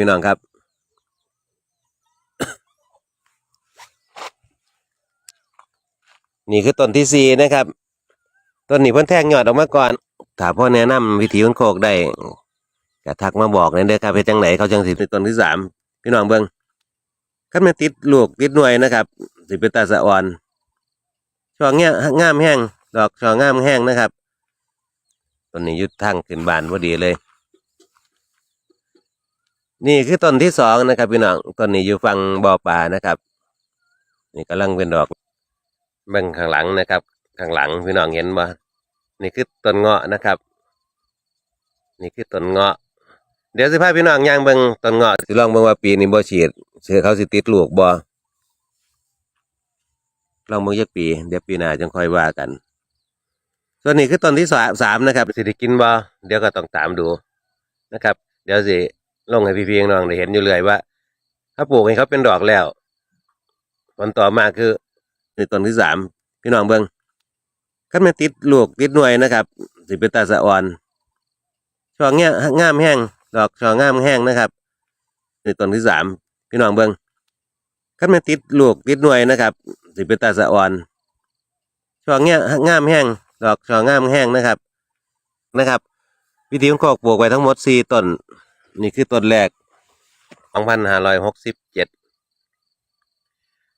พี่น้องครับ นี่คือต้นที่สี่นะครับ ต้นนี้เพิ่นแทงยอดออกมาก่อนถ้าพ่อแนะนำวิธีคนโคกได้ก็ทักมาบอกเลยเด้อครับเป็นจังไหนเขาจังสิเป็นต้นที่สามพี่น้องเบิ่งคันม่นติดลูกติดหน่วยนะครับสิเป็นตาสะอ่อนช่อเงี้ยงามแห้งดอกช่องามแห้งนะครับต้นนี้ยุดทางขึ้นบานพอดีเลย นี่คือต้นที่สองนะครับพี่น้องต้นนี้อยู่ฝั่งบ่อปลานะครับ นี่กำลังเป็นดอกเบ่งข้างหลังนะครับ ข้างหลังพี่น้องเห็นบ่นี่คือต้นเงาะนะครับ นี่คือต้นเงาะ เดี๋ยวสิพาพี่น้องย่างเบ่งต้นเงาะสิลองเบ่งว่าปีนี้บ่ฉีดเสือเขาสิติดลูกบ่ลองเบ่งจักปี เดี๋ยวปีหน้าจังค่อยว่ากัน ส่วนนี้คือต้นที่สามสามนะครับสิได้กินบ่เดี๋ยวก็ต้องตามดูนะครับ เดี๋ยวสิ ลงให้พี่ๆน้องได้เห็นอยู่เรื่อยว่าถ้าปลูกให้เขาเป็นดอกแล้วผลต่อมาคือนี่ต้นที่สามพี่น้องเบิ่งคันแม่นติดลูกติดหน่วยนะครับสิเป็นตาสะอ่อนช่องเงี้ยงามแห้งดอกช่องามแห้งนะครับนี่ต้นที่สามพี่น้องเบิ้งคันแม่นติดลูกติดหน่วยนะครับสิเป็นตาสะอ่อนช่องเงี้ยงามแห้งดอกช่องามแห้งนะครับนะครับ วิธีของคอกปลูกไว้ทั้งหมดสี่ต้น นี่คือต้นแรกสองพันห้าร้อยหกสิบเจ็ด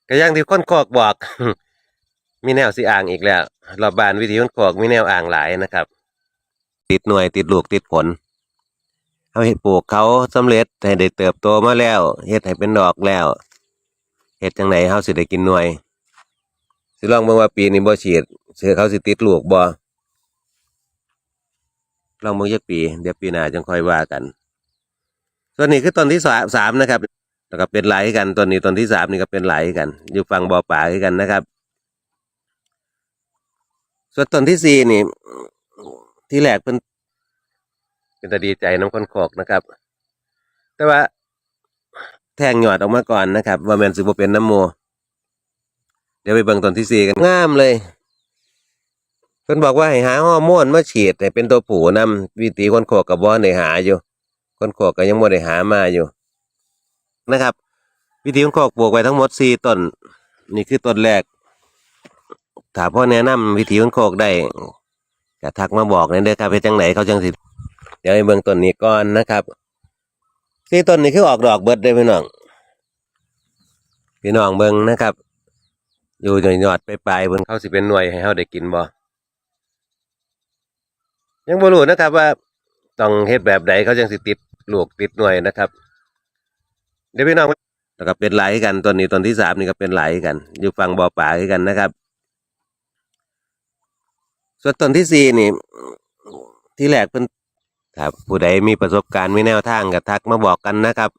ก็ย่างที่ค้นคอกบอก มีแนวสีอ่างอีกแล้วรอบบานวิธีคนคอกมีแนวอ่างหลายนะครับ ติดหน่วยติดลูกติดผลเอาเห็ดปลูกเขาสำเร็จให้ได้เติบโตมาแล้วเฮ็ดให้เป็นดอกแล้วเฮ็ดจังไหนเฮาสิได้กินหน่วย สิลองเบิ่งว่าปีนี้บ่ฉีดเสือเขาสิติดลูกบ่ลองเบิ่งจักปี เดี๋ยวปีหน้าจังค่อยว่ากัน ส่วนนี้คือต้นที่สามนะครับแล้วก็เป็นไหลกันต้นนี้ต้นที่สามนี่ก็เป็นไหลกัน อยู่ฝั่งบ่อป่ากันนะครับ ส่วนต้นที่สี่นี่ ที่แรกเป็นเป็นตาดีใจน้ำคนโขกนะครับ แต่ว่าแทงหยอดออกมาก่อนนะครับว่าแมนสิบเป็นน้ำโมเดี๋ยวไปเบิ่งต้นที่สี่กันงามเลยเพิ่นบอกว่าให้หาฮอร์โมนมาฉีดให้เป็นตัวผู้นำวิธีคนโขกกับบ่ได้หาอยู่ คนโขกก็ยังบ่ได้หามาอยู่นะครับ วิธีคนโขกปลูกไว้ทั้งหมดสี่ต้น นี่คือต้นแรกถ้าพ่อแนะนำวิธีคนโขกได้ก็ทักมาบอกเลยเด้อครับเป็นจังไหนเขาจังสิเดี๋ยวให้เบิ่งต้นนี้ก่อนนะครับที่ต้นนี้คือออกดอกเบิดได้พี่น้องพี่น้องเบิ่งนะครับ อยู่หยอดๆไปปลายเพิ่นเขาสิเป็นหน่วยให้เฮาได้กินบ่ยังบ่รู้นะครับว่าต้องเฮ็ดแบบใดเขาจังสิติด หลูกติดหน่วยนะครับ เดี๋ยวพี่น้องแล้วก็เป็นไหลกันต้นนี้ต้นที่สามนี่ก็เป็นไหลกัน อยู่ฝั่งบ่อป่ากันนะครับ ส่วนต้นที่สี่นี่ ที่แรกเพิ่นครับผู้ใดมีประสบการณ์มีแนวทางก็ทักมาบอกกันนะครับ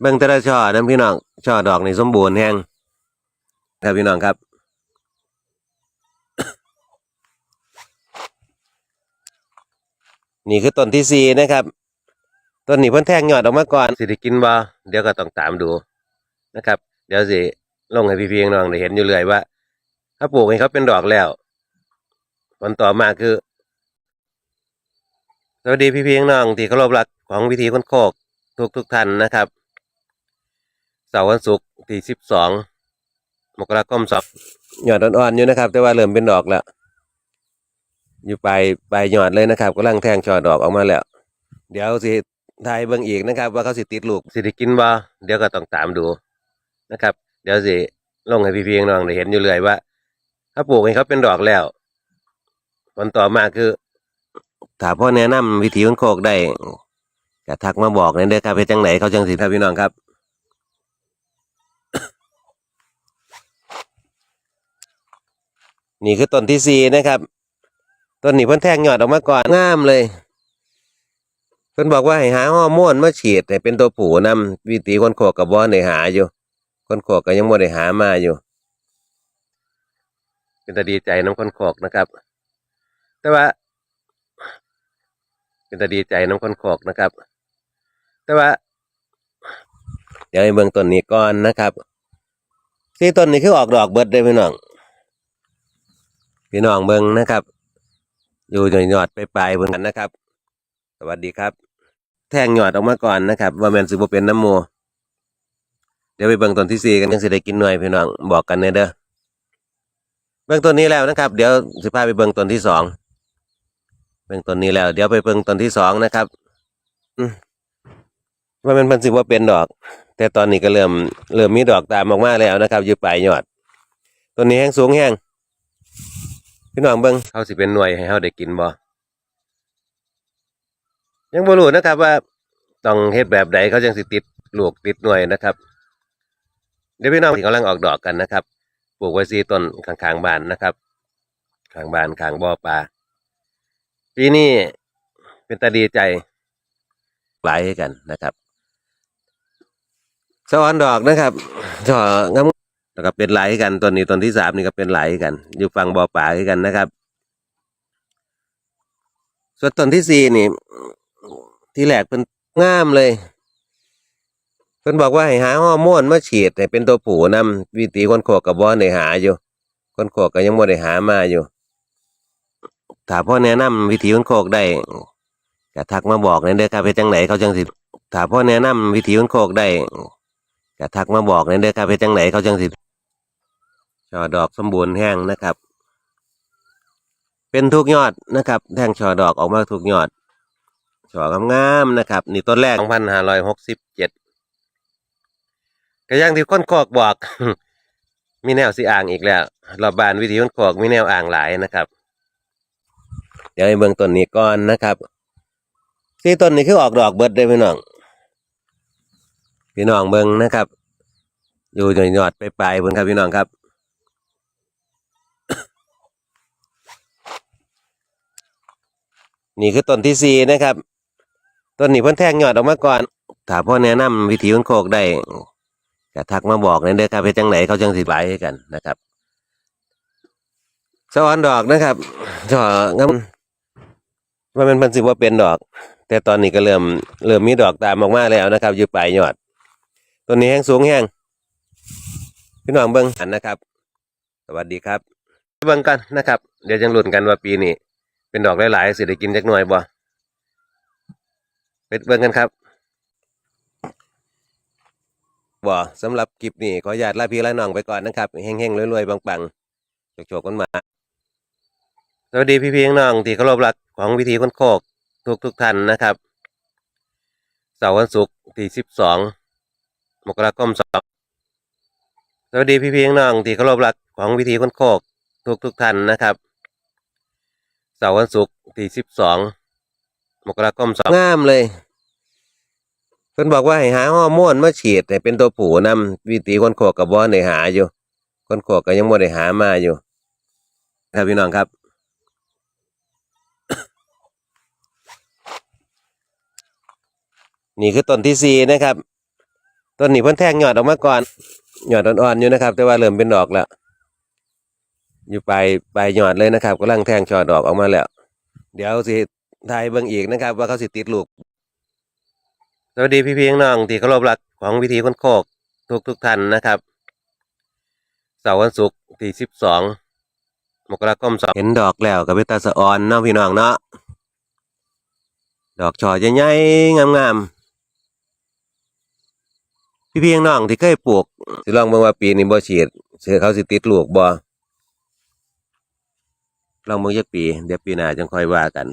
เบิ่งแต่ละช่อนะพี่น้องช่อดอกในสมบูรณ์แฮงครับพี่น้องครับ นี่คือต้นที่สี่นะครับต้นนี้เพิ่นแทงยอดออกมาก่อนสิได้กินบ่เดี๋ยวก็ต้องตามดูนะครับ เดี๋ยวสิลงให้พี่ๆน้องได้เห็นอยู่เรื่อยว่าถ้าปลูกให้เขาเป็นดอกแล้วผลต่อมาคือสวัสดีพี่เพี่น้องที่เคารพรักของวิธีคนโคกทุกทุกท่านนะครับเสาร์วันศุกร์ที่สิบสองมกราคมสองยอดอ่อนๆอยู่นะครับ แต่ว่าเริ่มเป็นดอกแล้ว อยู่ปลายปลายยอดเลยนะครับกำลังแทงช่อดอกออกมาแล้ว เดี๋ยวสิทายเบิ่งอีกนะครับ ว่าเขาสิติดลูกสิได้กินบ่เดี๋ยวก็ต้องตามดูนะครับ เดี๋ยวสิลงให้พี่พี่น้องได้เห็นอยู่เรื่อยว่าถ้าปลูกให้เขาเป็นดอกแล้วผลต่อมาคือถ้าพ่อแนะนำวิธีคนโคกได้ก็ทักมาบอกเลยเด้อครับเป็นจังไหนเขาจังสิครับพี่น้องครับนี่คือต้นที่สี่นะครับ ต้นนี้เพิ่นแทงยอดออกมาก่อนงามเลยเพิ่นบอกว่าให้หาฮอร์โมนมาฉีดให้เป็นตัวผู้นำวิธีคนโคกกับบ่ได้หาอยู่คนโคกก็ยังบ่ได้หามาอยู่เป็นตาดีใจน้ำคนโคกนะครับ แต่ว่า เป็นตาดีใจน้ำคนโขกนะครับ แต่ว่า เดี๋ยวให้เบิ่งต้นนี้ก่อนนะครับที่ต้นนี้คือออกดอกเบิดได้พี่น้องพี่น้องเบิ่งนะครับ อยู่หยอดๆไปปลายๆเบิ่งกันนะครับ สวัสดีครับ แทงหยอดออกมาก่อนนะครับ ว่าแม่นสิบเป็นน้ำโมเดี๋ยวไปเบิ่งต้นที่สี่กันยังสิได้กินหน่วยพี่น้องบอกกันเนเด้อเบิ่งต้นนี้แล้วนะครับ เดี๋ยวสิพาไปเบิ่งต้นที่สองเบิ่งต้นนี้แล้ว เดี๋ยวไปเบิ่งต้นที่สองนะครับว่าแมันเพิ่นสิบ่เป็นดอก แต่ตอนนี้ก็เริ่มเริ่มมีดอกตามออกมาแล้วนะครับอยู่ปลายยอดต้นนี้แห้งสูงแห้ง พี่น้องเบิ่งเขาสิเป็นหน่วยให้เฮาได้กินบ่ยังบ่รู้นะครับว่าต้องเฮ็ดแบบใดเขาจังสิติดลูกติดหน่วยนะครับ เดี๋ยวพี่น้องที่กำลังออกดอกกันนะครับปลูกไว้ซีต้นข้างๆบ้านนะครับข้างบ้านข้างบ่อปลาปีนี้เป็นตาดีใจหลายกันนะครับสวรรค์ดอกนะครับช่องาม แล้วก็เป็นไหลกันต้นนี้ต้นที่สามนี่ก็เป็นไหลกัน อยู่ฝั่งบ่อปลากันนะครับ ส่วนต้นที่สี่นี่ ที่แรกเป็นง่ามเลยเพิ่นบอกว่าให้หาฮอร์โมนมาฉีดให้เป็นตัวผู้นำวิธีคนโคกกับบ่ได้หาอยู่ คนโคกก็ยังบ่ได้หามาอยู่ถ้าพ่อแนะนำวิธีคนโคกได้ก็ทักมาบอกในเด้อครับเฮ็ดจังไดเขาจังสิถ้าพ่อแนะนำวิธีคนโคกได้ก็ทักมาบอกในเด้อครับเฮ็ดจังไดเขาจังสิ ช่อดอกสมบูรณ์แห้งนะครับ เป็นทุกยอดนะครับ แท่งช่อดอกออกมาทุกยอดช่องามๆนะครับ นี่ต้นแรก2567ก็อย่างที่คนกอกบอก มีแนวสิอ่างอีกแล้วรอบบานวิธีคนกอกมีแนวอ่างหลายนะครับเดี๋ยวให้เบิ่งต้นนี้ก่อนนะครับที่ต้นนี้คือออกดอกเบิดได้พี่น้อง พี่น้องเบิ่งนะครับ อยู่หยอดไปปลายๆเพิ่นครับพี่น้องครับ นี่คือต้นที่สี่นะครับต้นนี้เพิ่นแทงยอดออกมาก่อนถ้าพ่อแนะนำวิธีคนโคกได้ก็ทักมาบอกในเด้อครับเฮ็ดจังไหนเขาจังสิไหลให้กันนะครับสวรรค์ดอกนะครับช่องามว่าแมันเพิ่นสิบ่เป็นดอก แต่ตอนนี้ก็เริ่มเริ่มมีดอกตามออกมาแล้วนะครับ อยู่ปลายยอดต้นนี้แห้งสูงแห้งพี่น้องเบิ่งอันนะครับ สวัสดีครับเบิ่งกันนะครับ เดี๋ยวจังลุ้นกันว่าปีนี้ เป็นดอกหลายๆสิได้กินจักหน่วยบ่ไปเบิ่งกันครับบ่สำหรับคลิปนี้ขออนุญาตลาพี่ลาน้องไปก่อนนะครับเฮงๆรวยๆปังๆโชคๆกันมาสวัสดีพี่พี่น้องที่เคารพรักของวิธีคนโคกทุกทุกๆท่านนะครับเสาร์วันศุกร์ที่สิบสองมกราคมสองสวัสดีพี่พี่น้องที่เคารพรักของวิธีคนโคกทุกทุกๆท่านนะครับ เสาร์วันศุกร์ที่สิบสองมกราคมสองงามเลยเพิ่นบอกว่าให้หาฮอร์โมนมาฉีดให้เป็นตัวผู้นำวิธีคนโคกกับบ่ได้หาอยู่ คนโคกก็ยังบ่ได้หามาอยู่ ครับพี่น้องครับนี่คือต้นที่สี่นะครับ ต้นนี้เพิ่นแทงยอดออกมาก่อนยอดอ่อนๆอยู่นะครับ แต่ว่าเริ่มเป็นดอกแล้ว อยู่ปลายปลายยอดเลยนะครับกำลังแทงช่อดอกออกมาแล้ว เดี๋ยวสิทายเบิ่งอีกนะครับ ว่าเขาสิติดลูกสวัสดีพี่พี่น้องที่เคารพรักของวิธีคนโคกทุกทุกท่านนะครับเสาร์วันศุกร์ที่สิบสองมกราคมสองเห็นดอกแล้วกับเวตาสะออนเนาะพี่น้องเนาะดอกช่อใหญ่ๆงามๆพี่เพี่น้องที่เคยปลูกสิลองเบิ่งว่าปีนี้บ่ฉีดเสือเขาสิติดลูกบ่ ลองเบิ่งจักปี เดี๋ยวปีหน้าจังค่อยว่ากัน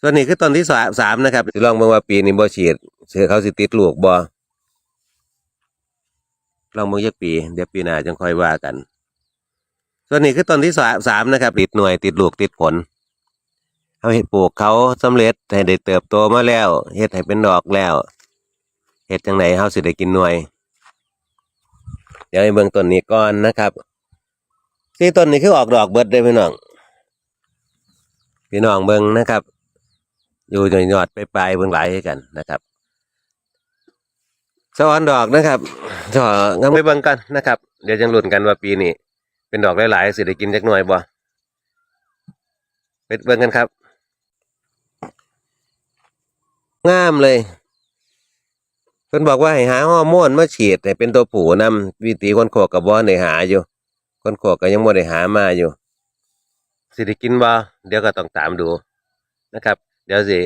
ส่วนนี้คือต้นที่สามสามนะครับลองเบิ่งว่าปีนี้บ่ฉีดเสือเขาสิติดลูกบ่ลองเบิ่งจักปี เดี๋ยวปีหน้าจังค่อยว่ากัน ส่วนนี้คือต้นที่สามสามนะครับติดหน่วยติดลูกติดผลเอาเห็ดปลูกเขาสำเร็จให้ได้เติบโตมาแล้วเฮ็ดให้เป็นดอกแล้วเฮ็ดจังไหนเฮาสิได้กินหน่วยเดี๋ยวให้เบิ่งต้นนี้ก่อนนะครับ ที่ต้นนี้คือออกดอกเบิดได้อพี่น้อง พี่น้องเบิ่งนะครับ อยู่หยอดไปปลายเบิ่งหลายให้กันนะครับสวรรค์ดอกนะครับช่องามไปเบิ่งกันนะครับ เดี๋ยวจังลุ้นกันว่าปีนี้เป็นดอกหลายๆสิได้กินจักหน่วยบ่ไปเบิ่งกันครับงามเลยเพิ่นบอกว่าให้หาฮอร์โมนมาฉีดให้เป็นตัวผู้นำวิธีคนโคกกับบ่ได้หาอยู่ คนขวกก็ยังบ่ได้หามาอยู่ สิได้กินบ่เดี๋ยวก็ต้องตามดูนะครับ เดี๋ยวสิ